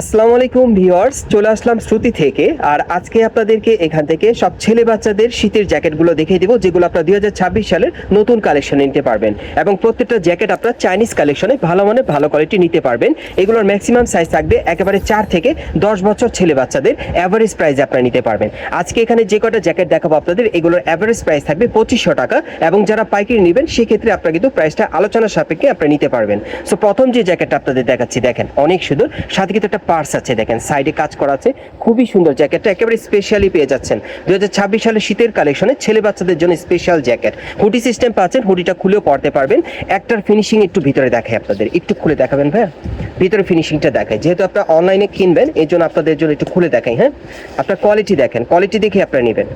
আসসালামু আলাইকুম ভিউয়ার্স, চলে আসলাম শ্রুতি থেকে, আর আজকে আপনাদেরকে এখান থেকে সব ছেলে বাচ্চাদের শীতের জ্যাকেটগুলো দেখিয়ে দেবো, যেগুলো আপনারা দুই হাজার ছাব্বিশ সালের নতুন কালেকশনে নিতে পারবেন। এবং প্রত্যেকটা জ্যাকেট আপনারা চাইনিজ কালেকশনে ভালো মানে ভালো কোয়ালিটি নিতে পারবেন। এগুলোর ম্যাক্সিমাম সাইজ থাকবে একেবারে চার থেকে দশ বছর ছেলে বাচ্চাদের অ্যাভারেজ প্রাইসে আপনারা নিতে পারবেন। আজকে এখানে যে কটা জ্যাকেট দেখাবো আপনাদের, এগুলোর অ্যাভারেজ প্রাইস থাকবে পঁচিশশো টাকা, এবং যারা পাইকারি নেবেন, সেক্ষেত্রে আপনারা কিন্তু প্রাইসটা আলোচনার সাপেক্ষে আপনারা নিতে পারবেন। সো প্রথম যে জ্যাকেটটা আপনাদের দেখাচ্ছি, দেখেন, অনেক সুন্দর, সাথে কিন্তু একটা পার্স আছে, দেখেন সাইডে কাজ করা আছে, খুবই সুন্দর জ্যাকেটটা একেবারে স্পেশালি পেয়ে যাচ্ছেন। দু ছাব্বিশ সালে শীতের কালেকশনে ছেলে বাচ্চাদের জন্য স্পেশাল জ্যাকেট হুডি সিস্টেম পাচ্ছেন, হুডিটা খুলেও পড়তে পারবেন। একটার ফিনিশিং একটু ভিতরে দেখায় আপনাদের, একটু খুলে দেখাবেন ভাইয়া? ভিতরে ফিনিশিংটা দেখায় যেহেতু আপনারা অনলাইনে কিনবেন এই জন্য আপনাদের জন্য একটু খুলে দেখাই হ্যাঁ? আপনার কোয়ালিটি দেখেন কোয়ালিটি দেখে আপনারা নেবেন।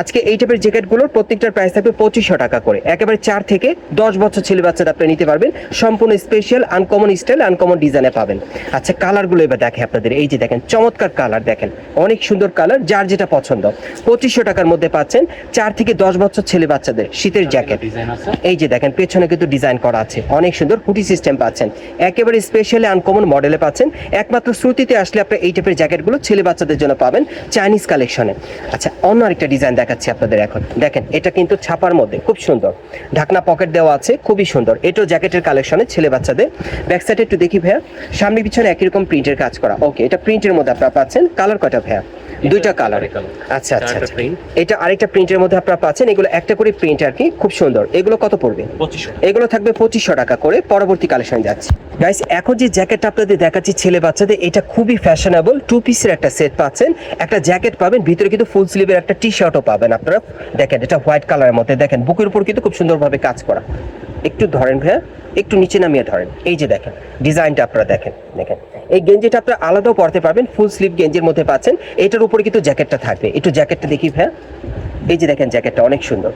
আজকে এই টাইপের জ্যাকেটগুলোর প্রত্যেকটার প্রাইস থাকবে পঁচিশশো টাকা করে। একেবারে চার থেকে দশ বছর ছেলে বাচ্চারা আপনি নিতে পারবেন। সম্পূর্ণ স্পেশাল আনকমন স্টাইল আনকমন ডিজাইনে পাবেন। আচ্ছা কালারগুলো এবার দেখে আপনাদের। এই যে দেখেন চমৎকার কালার দেখেন। অনেক সুন্দর কালার যার যেটা পছন্দ। পঁচিশশো টাকার মধ্যে পাচ্ছেন চার থেকে দশ বছর ছেলে বাচ্চাদের শীতের জ্যাকেট এই যে দেখেন পেছনে কিন্তু ডিজাইন করা আছে। অনেক সুন্দর হুডি সিস্টেম পাচ্ছেন। একেবারে স্পেশালি আনকমন মডেলে পাচ্ছেন। একমাত্র শ্রুতিতে আসলে আপনি এই টাইপের জ্যাকেটগুলো ছেলে বাচ্চাদের জন্য পাবেন চাইনিজ কালেকশনে আচ্ছা অন্য আরেকটা ডিজাইন দেখাচ্ছি আপনাদের এখন। দেখেন, এটা কিন্তু ছাপার মধ্যে, খুব সুন্দর। ঢাকনা পকেট দেওয়া আছে, খুবই সুন্দর। এটাও জ্যাকেটের কালেকশনে ছেলে বাচ্চাদের। ব্যাক সাইডে একটু দেখি ভাইয়া। সামনে পিছনে একই রকম প্রিন্টের কাজ করা। ওকে এটা প্রিন্টের মধ্যে আপনারা পাচ্ছেন। কালার কয়টা ভাইয়া? দুইটা কালার আচ্ছা আচ্ছা আচ্ছা। এটা আরেকটা প্রিন্টের মধ্যে আপনারা পাচ্ছেন। এগুলো একটা করে প্রিন্ট আর কি খুব সুন্দর। এগুলো কত পড়বে? এগুলো থাকবে পঁচিশশো টাকা করে। পরবর্তী কালেকশন যাচ্ছে। গাইস এখন যে জ্যাকেটটা আপনাদের দেখাচ্ছি ছেলে বাচ্চাদের এটা খুবই ফ্যাশনেবল টু পিসের একটা সেট পাচ্ছেন। একটা জ্যাকেট পাবেন ভিতরে কিন্তু ফুল স্লিভের একটা টি শার্টও পাবেন আপনারা। দেখেন এটা হোয়াইট কালারের মধ্যে। দেখেন বুকের উপর কিন্তু খুব সুন্দরভাবে কাজ করা। একটু ধরেন ভাইয়া। একটু নিচে নামিয়ে ধরেন। এই যে দেখেন, ডিজাইনটা আপনারা দেখেন দেখেন। এই গেঞ্জিটা আপনারা আলাদাও পরতে পারবেন, ফুল স্লিভ গেঞ্জির মধ্যে পাচ্ছেন। এটার উপরে কিন্তু জ্যাকেটটা থাকবে। একটু জ্যাকেটটা দেখি ভাইয়া। এই যে দেখেন জ্যাকেটটা, অনেক সুন্দর।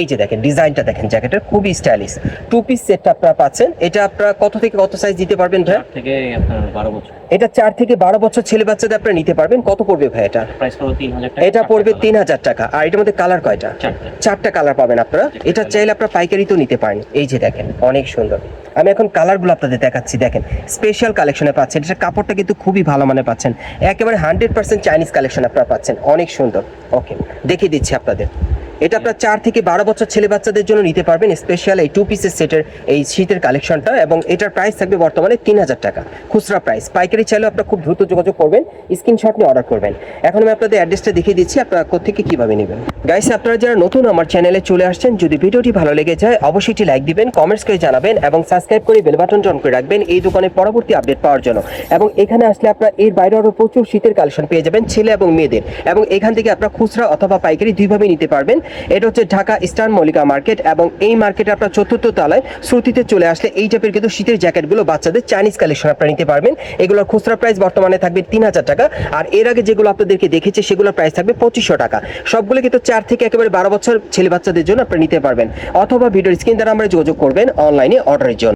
এই যে দেখেন ডিজাইনটা দেখেন জ্যাকেটের খুবই স্টাইলিশ টু পিস সেটটা আপনারা পাচ্ছেন। এটা আপনারা কত থেকে কত সাইজ দিতে পারবেন ভাই? থেকে আপনার বারো বছর। এটা চার থেকে বারো বছর ছেলে বাচ্চাদের আপনারা নিতে পারবেন। কত পড়বে ভাই এটা? প্রাইস পড়বে তিন হাজার টাকা। এটা পড়বে তিন হাজার টাকা। আর এটার মধ্যে কালার কয়টা? চারটে। চারটা কালার পাবেন আপনারা। এটা চাইলে আপনারা পাইকারিতেও নিতে পারেন। এই যে দেখেন অনেক সুন্দর। আমি এখন কালারগুলো আপনাদের দেখাচ্ছি। দেখেন স্পেশাল কালেকশনে পাচ্ছেন। এটা কাপড়টা কিন্তু খুবই ভালো মানে পাচ্ছেন। একেবারে হান্ড্রেড পার্সেন্ট চাইনিজ কালেকশন আপনারা পাচ্ছেন। অনেক সুন্দর। ওকে দেখিয়ে দিচ্ছি আপনাদের। এটা আপনার চার থেকে বারো বছর ছেলে বাচ্চাদের জন্য নিতে পারবেন স্পেশাল এই টু পিসের সেটের এই শীতের কালেকশনটা এবং এটার প্রাইস থাকবে বর্তমানে তিন হাজার টাকা। খুচরা প্রাইস পাইকারি চাইলেও আপনার খুব দ্রুত যোগাযোগ করবেন স্ক্রিনশট নিয়ে অর্ডার করবেন। এখন আমি আপনাদের অ্যাড্রেসটা দেখিয়ে দিচ্ছি, আপনারা কোথেকে কীভাবে নেবেন। গাইস আপনারা যারা নতুন আমার চ্যানেলে চলে আসছেন, যদি ভিডিওটি ভালো লেগে যায়, অবশ্যই একটি লাইক দিবেন কমেন্টস করে জানাবেন এবং সাবস্ক্রাইব করে বেল বাটন অন করে রাখবেন এই দোকানের পরবর্তী আপডেট পাওয়ার জন্য। এবং এখানে আসলে আপনারা এর বাইরে আরও প্রচুর শীতের কালেকশন পেয়ে যাবেন, ছেলে এবং মেয়েদের। এবং এখান থেকে আপনারা খুচরা অথবা পাইকারি দুইভাবে নিতে পারবেন। এটা হচ্ছে ঢাকা ইস্টার্ন মল্লিকা মার্কেট এবং এই মার্কেটে আপনার চতুর্থ তলায় শ্রুতিতে চলে আসলে এই টাইপের কিন্তু শীতের জ্যাকেটগুলো বাচ্চাদের চাইনিজ কালেকশন আপনারা নিতে পারবেন। এগুলোর খুচরা প্রাইস বর্তমানে থাকবে তিন হাজার টাকা আর এর আগে যেগুলো আপনাদেরকে দেখেছি সেগুলোর প্রাইস থাকবে পঁচিশশো টাকা। সবগুলো কিন্তু চার থেকে একেবারে বারো বছর ছেলে বাচ্চাদের জন্য আপনারা নিতে পারবেন। অথবা ভিডিওর স্ক্রিন দ্বারা আমরা যোগাযোগ করবেন অনলাইনে অর্ডারের জন্য।